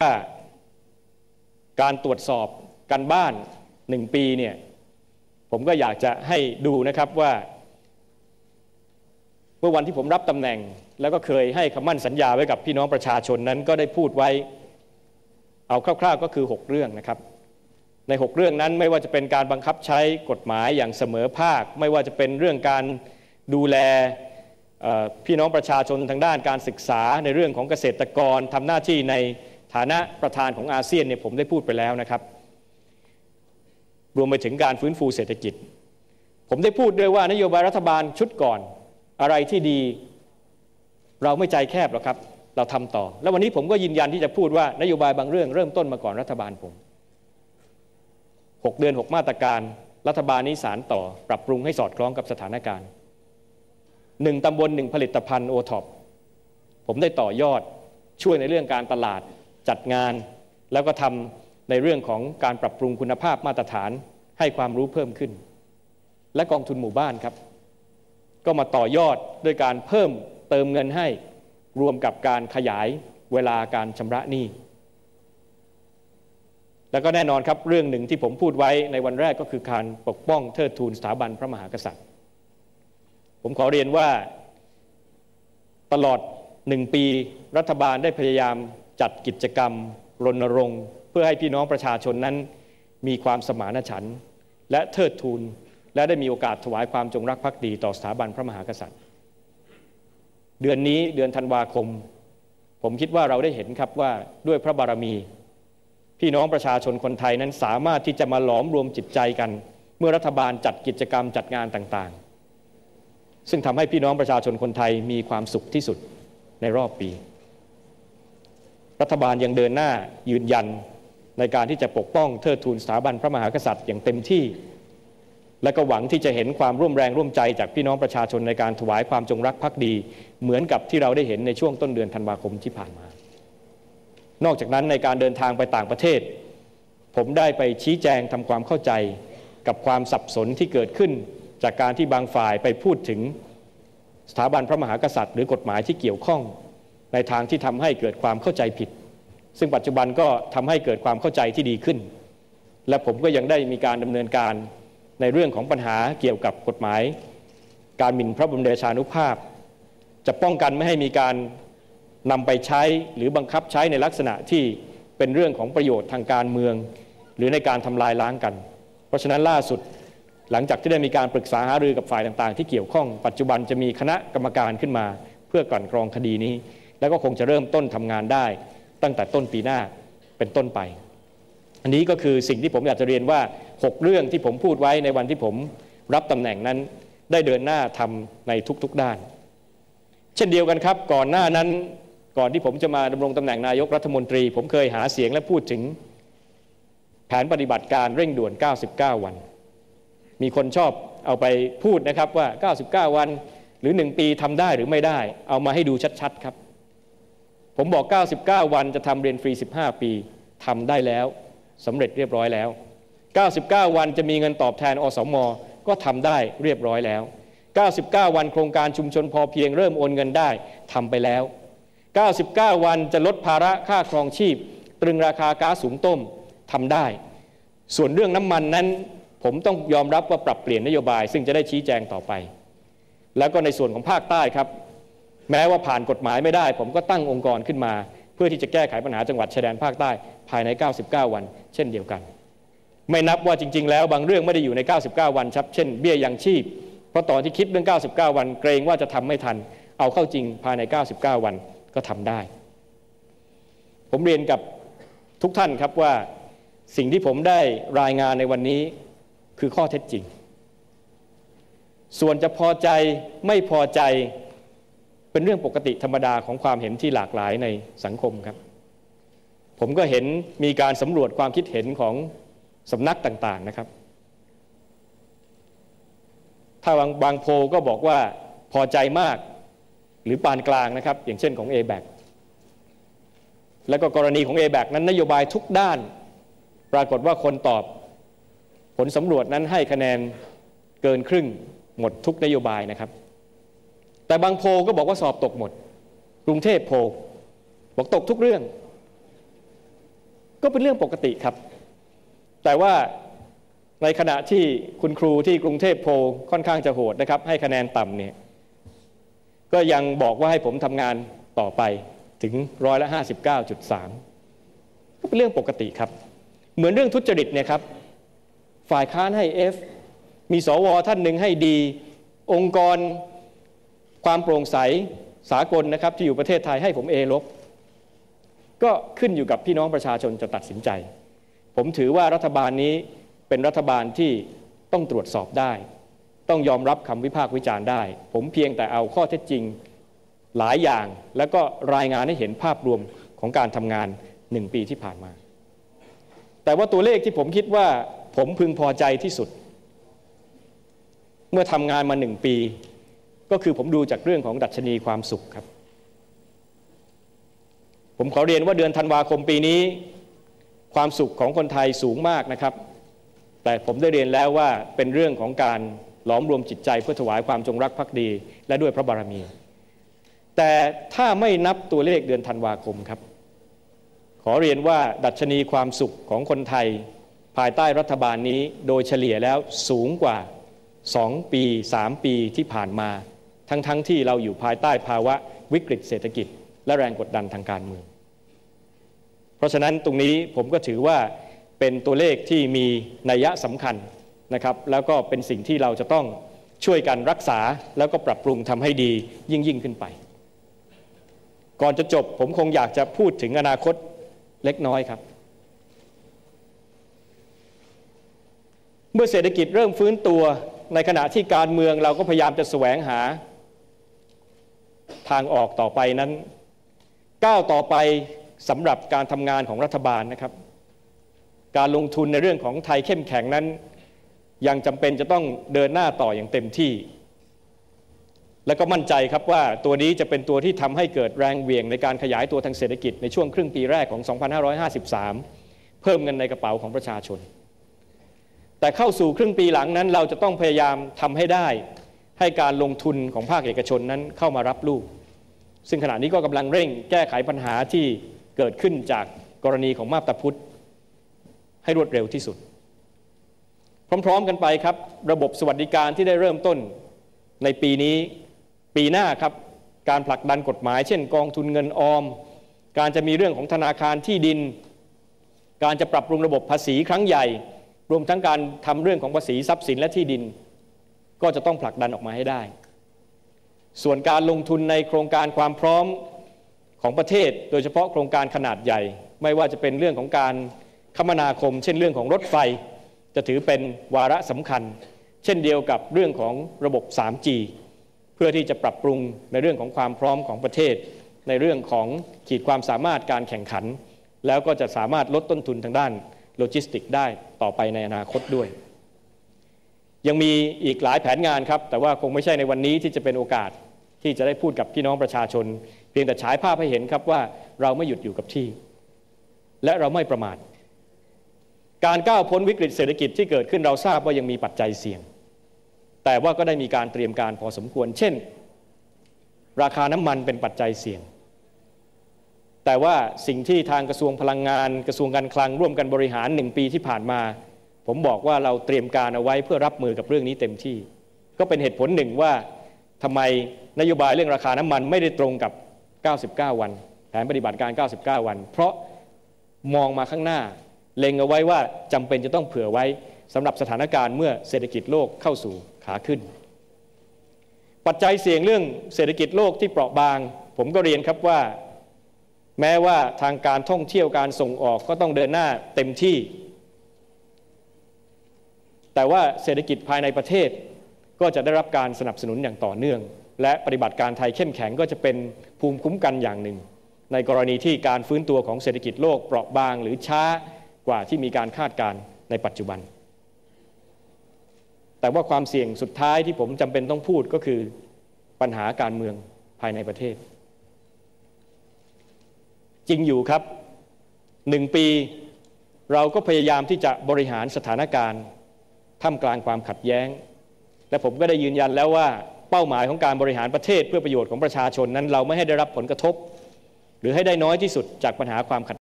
ว่าการตรวจสอบการบ้านหนึ่งปีเนี่ยผมก็อยากจะให้ดูนะครับว่า เมื่อวันที่ผมรับตำแหน่ง แล้วก็เคยให้คำมั่นสัญญาไว้กับพี่น้องประชาชนนั้นก็ได้พูดไว้ เอาคร่าว ๆก็คือ 6 เรื่องนะครับ ใน 6 เรื่องนั้นไม่ว่าจะเป็นการบังคับใช้กฎหมายอย่างเสมอภาค ไม่ว่าจะเป็นเรื่องการดูแลพี่น้องประชาชนทางด้านการศึกษาในเรื่องของเกษตรกรทำหน้าที่ใน ฐานะประธานของอาเซียนเนี่ยผมได้พูดไปแล้วนะครับ รวมไปถึงการฟื้นฟูเศรษฐกิจ ผมได้พูดด้วยว่านโยบายรัฐบาลชุดก่อนอะไรที่ดี เราไม่ใจแคบหรอกครับ เราทำต่อ แล้ววันนี้ผมก็ยืนยันที่จะพูดว่านโยบายบางเรื่องเริ่มต้นมาก่อนรัฐบาลผม 6 เดือน 6 มาตรการ รัฐบาลนี้สารต่อ ปรับปรุงให้สอดคล้องกับสถานการณ์หนึ่งตำบลหนึ่งผลิตภัณฑ์โอท็อปผมได้ต่อยอดช่วยในเรื่องการตลาด จัดงาน แล้วก็ทำในเรื่องของการปรับปรุงคุณภาพมาตรฐานให้ความรู้เพิ่มขึ้น และกองทุนหมู่บ้านครับ ก็มาต่อยอดด้วยการเพิ่มเติมเงินให้รวมกับการขยายเวลาการชำระหนี้แล้วก็แน่นอนครับเรื่องหนึ่งที่ผมพูดไว้ในวันแรกก็คือการปกป้องเทิดทูนสถาบันพระมหากษัตริย์ ผมขอเรียนว่าตลอดหนึ่งปีรัฐบาลได้พยายาม จัดกิจกรรมรณรงค์เพื่อให้พี่น้องประชาชนนั้น มีความสมานฉันท์และเทิดทูนและได้มีโอกาสถวายความจงรักภักดีต่อสถาบันพระมหากษัตริย์ เดือนนี้เดือนธันวาคม ผมคิดว่าเราได้เห็นครับว่าด้วยพระบารมี พี่น้องประชาชนคนไทยนั้นสามารถที่จะมาหลอมรวมจิตใจกัน เมื่อรัฐบาลจัดกิจกรรมจัดงานต่างๆ ซึ่งทำให้พี่น้องประชาชนคนไทยมีความสุขที่สุดในรอบปี รัฐบาลยังเดินหน้ายืนยันในการที่จะปกป้องเทิดทูนสถาบันพระมหากษัตริย์อย่างเต็มที่ และก็หวังที่จะเห็นความร่วมแรงร่วมใจจากพี่น้องประชาชนในการถวายความจงรักภักดี เหมือนกับที่เราได้เห็นในช่วงต้นเดือนธันวาคมที่ผ่านมา นอกจากนั้นในการเดินทางไปต่างประเทศ ผมได้ไปชี้แจงทำความเข้าใจกับความสับสนที่เกิดขึ้น จากการที่บางฝ่ายไปพูดถึงสถาบันพระมหากษัตริย์ หรือกฎหมายที่เกี่ยวข้อง ในทางที่ทำให้เกิดความเข้าใจผิด ซึ่งปัจจุบันก็ทำให้เกิดความเข้าใจที่ดีขึ้น และผมก็ยังได้มีการดำเนินการในเรื่องของปัญหาเกี่ยวกับกฎหมาย การหมิ่นพระบรมเดชานุภาพ จะป้องกันไม่ให้มีการนำไปใช้หรือบังคับใช้ในลักษณะที่เป็นเรื่องของประโยชน์ทางการเมือง หรือในการทำลายล้างกัน เพราะฉะนั้นล่าสุด หลังจากที่ได้มีการปรึกษาหารือกับฝ่ายต่างๆ ที่เกี่ยวข้อง ปัจจุบันจะมีคณะกรรมการขึ้นมา เพื่อกลั่นกรองคดีนี้ แล้วก็คงจะเริ่มต้นทำงานได้ ตั้งแต่ต้นปีหน้าเป็นต้นไป อันนี้ก็คือสิ่งที่ผมอยากจะเรียนว่า 6 เรื่องที่ผมพูดไว้ในวันที่ผมรับตำแหน่งนั้นได้เดินหน้าทำในทุกๆด้าน เช่นเดียวกันครับ ก่อนหน้านั้นก่อนที่ผมจะมาดำรงตำแหน่งนายกรัฐมนตรี ผมเคยหาเสียงและพูดถึงแผนปฏิบัติการเร่งด่วน 99 วัน มีคนชอบเอาไปพูดนะครับว่า 99 วัน หรือ 1 ปีทำได้หรือไม่ได้ เอามาให้ดูชัด ๆ ครับ ผมบอก 99 วันจะทำเรียนฟรี 15 ปีทำได้แล้วสำเร็จเรียบร้อยแล้ว 99 วันจะมีเงินตอบแทนอสมก็ทำได้เรียบร้อยแล้ว 99 วันโครงการชุมชนพอเพียงเริ่มโอนเงินได้ทำไปแล้ว 99 วันจะลดภาระค่าครองชีพ ตรึงราคาก๊าซสูงต้มทำได้ ส่วนเรื่องน้ำมันนั้น ผมต้องยอมรับว่าปรับเปลี่ยนนโยบาย ซึ่งจะได้ชี้แจงต่อไป แล้วก็ในส่วนของภาคใต้ครับ แม้ว่าผ่านกฎหมายไม่ได้ ผมก็ตั้งองค์กรขึ้นมา เพื่อที่จะแก้ไขปัญหาจังหวัดชายแดนภาคใต้ภายใน 99 วัน เช่นเดียวกัน ไม่นับว่าจริง ๆ แล้วบางเรื่องไม่ได้อยู่ใน 99 วันครับเช่นเบี้ยยังชีพ เพราะตอนที่คิดเรื่อง 99 วัน เกรงว่าจะทำไม่ทัน เอาเข้าจริงภายใน 99 วันก็ทำได้ ผมเรียนกับทุกท่านครับว่าสิ่งที่ผมได้รายงานในวันนี้คือข้อเท็จจริง ส่วนจะพอใจไม่พอใจ เป็นเรื่องปกติธรรมดาของความเห็นที่หลากหลายในสังคมครับ ผมก็เห็นมีการสำรวจความคิดเห็นของสำนักต่างๆนะครับ ถ้าบางบางโพก็บอกว่าพอใจมากหรือปานกลางนะครับ อย่างเช่นของ a b a c แล้วก็กรณีของ a b a c นั้นนโยบายทุกด้าน ปรากฏว่าคนตอบ ผลสำรวจนั้นให้คะแนนเกินครึ่งหมดทุกนโยบายนะครับ แต่บางโพก็บอกว่าสอบตกหมด กรุงเทพโพบอกตกทุกเรื่อง ก็เป็นเรื่องปกติครับ แต่ว่าในขณะที่คุณครูที่กรุงเทพโพค่อนข้างจะโหดนะครับ ให้คะแนนต่ำเนี่ยก็ยังบอกว่าให้ผมทำงานต่อไปถึงร้อยละห้าสิบเก้าจุดสามก็เป็นเรื่องปกติครับ เหมือนเรื่องทุจริตเนี่ยครับ ฝ่ายค้านให้ F มีสวท่านหนึ่งให้ดี องค์กร ความโปร่งใสสากลนะครับที่อยู่ประเทศไทยให้ผม A ลบก็ขึ้นอยู่กับพี่น้องประชาชนจะตัดสินใจ ผมถือว่ารัฐบาลนี้เป็นรัฐบาลที่ต้องตรวจสอบได้ ต้องยอมรับคำวิพากษ์วิจารณ์ได้ ผมเพียงแต่เอาข้อเท็จจริงหลายอย่าง แล้วก็รายงานให้เห็นภาพรวมของการทำงานหนึ่งปีที่ผ่านมา แต่ว่าตัวเลขที่ผมคิดว่าผมพึงพอใจที่สุด เมื่อทำงานมาหนึ่งปี ก็คือผมดูจากเรื่องของดัชนีความสุขครับ ผมขอเรียนว่าเดือนธันวาคมปีนี้ ความสุขของคนไทยสูงมากนะครับ แต่ผมได้เรียนแล้วว่าเป็นเรื่องของการหลอมรวมจิตใจเพื่อถวายความจงรักภักดี และด้วยพระบารมี แต่ถ้าไม่นับตัวเลขเดือนธันวาคมครับ ขอเรียนว่าดัชนีความสุขของคนไทย ภายใต้รัฐบาลนี้โดยเฉลี่ยแล้วสูงกว่า 2 ปี 3 ปีที่ผ่านมา ทั้งๆทที่เราอยู่ภายใต้ภาวะวิกฤตเศรษฐกิจ และแรงกดดันทางการเมือง เพราะฉะนั้นตรงนี้ผมก็ถือว่าเป็นตัวเลขที่มีนัยยะสำคัญนะครับ แล้วก็เป็นสิ่งที่เราจะต้องช่วยกันรักษาแล้วก็ปรับปรุงทำให้ดียิ่งยิ่งขึ้นไป ก่อนจะจบผมคงอยากจะพูดถึงอนาคตเล็กน้อยครับ เมื่อเศรษฐกิจเริ่มฟื้นตัวในขณะที่การเมืองเราก็พยายามจะแสวงหา ทางออกต่อไปนั้นก้าวต่อไปสำหรับการทำงานของรัฐบาลนะครับ การลงทุนในเรื่องของไทยเข้มแข็งนั้น ยังจำเป็นจะต้องเดินหน้าต่ออย่างเต็มที่ และก็มั่นใจครับว่าตัวนี้จะเป็นตัวที่ทำให้เกิดแรงเวียงในการขยายตัวทางเศรษฐกิจในช่วงครึ่งปีแรกของ 2553 เพิ่มเงินในกระเป๋าของประชาชน แต่เข้าสู่ครึ่งปีหลังนั้น เราจะต้องพยายามทำให้ได้ ให้การลงทุนของภาคเอกชนนั้นเข้ามารับลูก ซึ่งขณะนี้ก็กำลังเร่งแก้ไขปัญหาที่เกิดขึ้นจากกรณีของมาบตาพุทธให้รวดเร็วที่สุด พร้อม ๆ กันไปครับ ระบบสวัสดิการที่ได้เริ่มต้นในปีนี้ปีหน้าครับการผลักดันกฎหมาย เช่น กองทุนเงินออม การจะมีเรื่องของธนาคารที่ดิน การจะปรับปรุงระบบภาษีครั้งใหญ่ รวมทั้งการทำเรื่องของภาษีทรัพย์สินและที่ดิน ก็จะต้องผลักดันออกมาให้ได้ ส่วนการลงทุนในโครงการความพร้อมของประเทศ โดยเฉพาะโครงการขนาดใหญ่ ไม่ว่าจะเป็นเรื่องของการคมนาคม เช่นเรื่องของรถไฟ จะถือเป็นวาระสำคัญ เช่นเดียวกับเรื่องของระบบ 3G เพื่อที่จะปรับปรุงในเรื่องของความพร้อมของประเทศ ในเรื่องของขีดความสามารถการแข่งขัน แล้วก็จะสามารถลดต้นทุนทางด้านโลจิสติกได้ต่อไปในอนาคตด้วย ยังมีอีกหลายแผนงานครับ แต่ว่าคงไม่ใช่ในวันนี้ที่จะเป็นโอกาส ที่จะได้พูดกับพี่น้องประชาชน เพียงแต่ฉายภาพให้เห็นครับว่าเราไม่หยุดอยู่กับที่ และเราไม่ประมาทการก้าวพ้นวิกฤตเศรษฐกิจที่เกิดขึ้นเราทราบว่ายังมีปัจจัยเสี่ยง แต่ว่าก็ได้มีการเตรียมการพอสมควร เช่น ราคาน้ำมันเป็นปัจจัยเสี่ยง แต่ว่าสิ่งที่ทางกระทรวงพลังงาน กระทรวงการคลังร่วมกันบริหารหนึ่งปีที่ผ่านมา ผมบอกว่าเราเตรียมการเอาไว้เพื่อรับมือกับเรื่องนี้เต็มที่ ก็เป็นเหตุผลหนึ่งว่า ทำไมนโยบายเรื่องราคาน้ำมันไม่ได้ตรงกับ 99 วันแผนปฏิบัติการ 99 วัน เพราะมองมาข้างหน้า เล็งเอาไว้ว่าจำเป็นจะต้องเผื่อไว้สำหรับสถานการณ์เมื่อเศรษฐกิจโลกเข้าสู่ขาขึ้น ปัจจัยเสี่ยงเรื่องเศรษฐกิจโลกที่เปราะบาง ผมก็เรียนครับว่า แม้ว่าทางการท่องเที่ยวการส่งออกก็ต้องเดินหน้าเต็มที่ แต่ว่าเศรษฐกิจภายในประเทศ ก็จะได้รับการสนับสนุนอย่างต่อเนื่อง และปฏิบัติการไทยเข้มแข็งก็จะเป็นภูมิคุ้มกันอย่างหนึ่ง ในกรณีที่การฟื้นตัวของเศรษฐกิจโลกเปราะบางหรือช้ากว่าที่มีการคาดการณ์ในปัจจุบัน แต่ว่าความเสี่ยงสุดท้ายที่ผมจำเป็นต้องพูดก็คือปัญหาการเมืองภายในประเทศ จริงอยู่ครับหนึ่งปีเราก็พยายามที่จะบริหารสถานการณ์ท่ามกลางความขัดแย้ง และผมก็ได้ยืนยันแล้วว่าเป้าหมายของการบริหารประเทศเพื่อประโยชน์ของประชาชนนั้น เราไม่ให้ได้รับผลกระทบ หรือให้ได้น้อยที่สุดจากปัญหาความขัด